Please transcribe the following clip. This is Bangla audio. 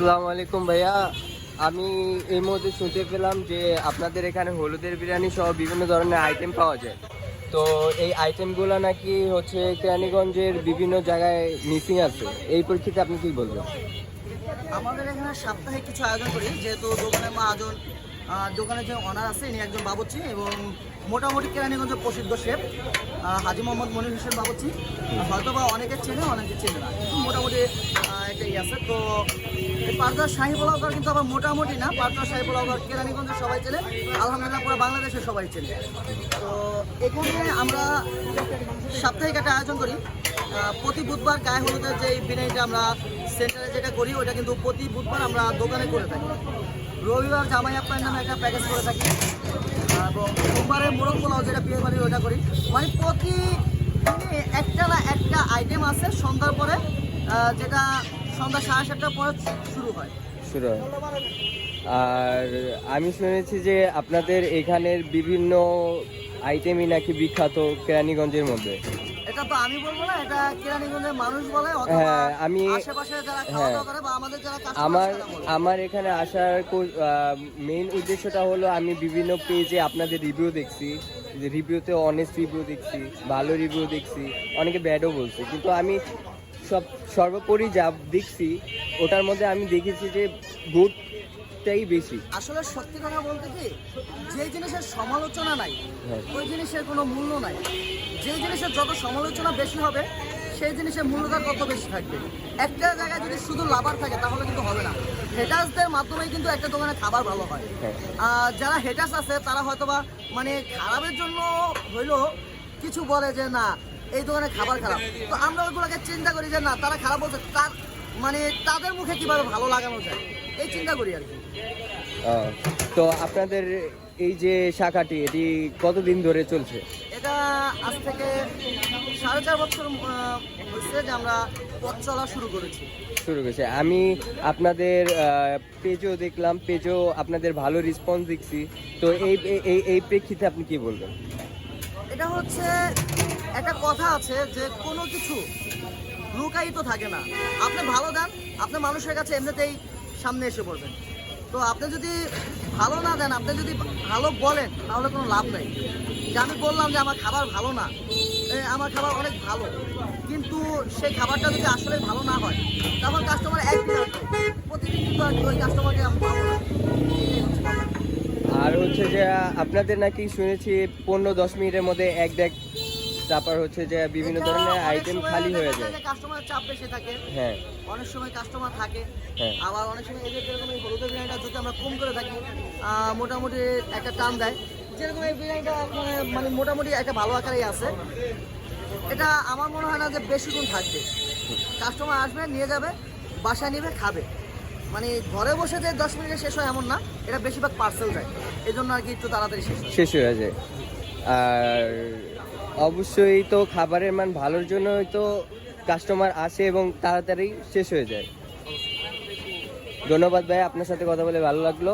আসসালামু আলাইকুম ভাইয়া। আমি এই মুহূর্তে শুনতে পেলাম যে আপনাদের এখানে হলুদের বিরিয়ানি সহ বিভিন্ন ধরনের আইটেম পাওয়া যায়। তো এই আইটেমগুলো নাকি হচ্ছে কেরানীগঞ্জের বিভিন্ন জায়গায় মিসিং আছে। এই পরিস্থিতি আপনি কি বলবেন? আমাদের এখানে সাপ্তাহিক কিছু আয়োজন করি, যেহেতু দোকানের মহাজন আহ, দোকানের যে অনার আছে ইনি একজন বাবুচি এবং মোটামুটি কেরানীগঞ্জের প্রসিদ্ধ শেফ হাজি মোহাম্মদ মনির হোসেন বাবুচি হয়তো বা অনেকে চেনে অনেকে চেনে না কিন্তু মোটামুটি একটা ইয়ে আছে। তো এই পাঁচদার শাহী পোলাওঘর কিন্তু আবার মোটামুটি না পাঁচদার শাহী পোলাওঘর কেরানীগঞ্জের সবাই চেনে আলহামদুলিল্লাহ পুরো বাংলাদেশের সবাই চেনে। তো এখানে আমরা সাপ্তাহিক একটা আয়োজন করি। প্রতি বুধবার গায়ে হলুদের যে বিরিয়ানিটা আমরা সেন্টারে যেটা করি ওটা কিন্তু প্রতি বুধবার আমরা দোকানে করে থাকি। রবিবার জামাই আপ্পার নামে একটা প্যাকেজ করে থাকি। এবং সোমবারে মোরগ পোলাও যেটা বিয়ে বাড়ি ওটা করি। মানে প্রতি একটা না একটা আইটেম আছে সন্ধ্যার পরে যেটা সন্ধ্যা সাড়ে সাতটার পরে শুরু হয়। শুরু হয়। আর আমি শুনেছি যে আপনাদের এখানের বিভিন্ন আইটেমই নাকি বিখ্যাত কেরানীগঞ্জের মধ্যে। এটা তো আমি বলব না এটা কেরানীগঞ্জের মানুষ বলে অথবা হ্যাঁ, আমি- আশেপাশে যারা খাওয়া দাওয়া হ্যাঁ। করে বা আমাদের যারা আমার আমার এখানে আসার মেইন উদ্দেশ্যটা হলো আমি বিভিন্ন পেজে আপনাদের রিভিউ দেখছি যে রিভিউতে অনেস্ট রিভিউ দেখছি ভালো রিভিউ দেখছি অনেকে ব্যাডও বলছে কিন্তু আমি সব সর্বোপরি যা দেখছি ওটার মধ্যে আমি দেখেছি যে গুডটাই বেশি। আসলে সত্যি কথা বলতে কি যে জিনিসের সমালোচনা নাই হ্যাঁ। ওই জিনিসের কোনো মূল্য নাই। যে জিনিসের যত সমালোচনা বেশি হবে সেই জিনিসের মূল্যটা তত বেশি থাকবে। একটা জায়গায় যদি শুধু লাভার থাকে তাহলে কিন্তু হবে না। হেটার্সদের মাধ্যমে কিন্তু একটা দোকানে খাবার ভালো হয়। হ্যাঁ। যারা হেটার্স আছে তারা হয়তোবা মানে খারাপের জন্য হইল কিছু বলে যে না এই দোকানে খাবার খারাপ। তো আমরা ওইগুলোকে চিন্তা করি যে না তারা খারাপ বলছে তার মানে তাদের মুখে কীভাবে ভালো লাগানো যায়? এই চিন্তা করি আর কি। তো আপনাদের এই যে শাখাটি এটি কতদিন ধরে চলছে? এটা আজ থেকে সাড়ে চার বছর হয়েছে যে আমরা পথ চলা শুরু করেছি। শুরু করেছে। আমি আপনাদের পেজও দেখলাম পেজও আপনাদের ভালো রেসপন্স দেখছি। তো এই এই- এই এই প্রেক্ষিতে আপনি কি বলবেন? এটা হচ্ছে একটা কথা আছে যে কোনো কিছু লুকায়িত থাকে না। আপনি ভালো দেন, আপনি মানুষের কাছে এমনিতেই সামনে এসে পড়বেন। তো আপনি যদি ভালো না দেন, আপনি যদি ভালো বলেন, তাহলে কোনো লাভ নেই। যে আমি বললাম যে আমার খাবার ভালো না আমার খাবার অনেক ভালো। কিন্তু সেই খাবারটা যদি আসলে ভালো না হয়, তখন কাস্টমার একদিন প্রতিদিন কিন্তু আর ওই কাস্টমারকে। আর হচ্ছে যে, আপনাদের নাকি শুনেছি পনেরো দশ মিনিটের মধ্যে এক দেখ তারপর হচ্ছে যে বিভিন্ন ধরনের আইটেম খালি হয়ে যায় যে কাস্টমারের চাপ বেশি থাকে। হ্যাঁ। অনেক সময় কাস্টমার থাকে। হ্যাঁ। আবার অনেক সময় যে যেরকম এই হলুদের বিরিয়ানিটা যদি আমরা কম করে থাকি মোটামুটি একটা টান দেয়। যেরকম এই বিরিয়ানিটা মানে মানে মোটামুটি একটা ভালো আকারেই আছে। এটা আমার মনে হয় না যে বেশিক্ষণ থাকবে। কাস্টমার আসবে নিয়ে যাবে বাসায় নেবে খাবে। মানে ঘরে বসে যে দশ মিনিটে শেষ হয় এমন না এটা বেশিরভাগ পার্সেল যায়। এই জন্য আর কি একটু তাড়াতাড়ি শেষ শেষ হয়ে যায়। আর অবশ্যই তো খাবারের মান ভালোর জন্যই তো কাস্টমার আসে এবং তাড়াতাড়ি শেষ হয়ে যায়। ধন্যবাদ ভাই, আপনার সাথে কথা বলে ভালো লাগল।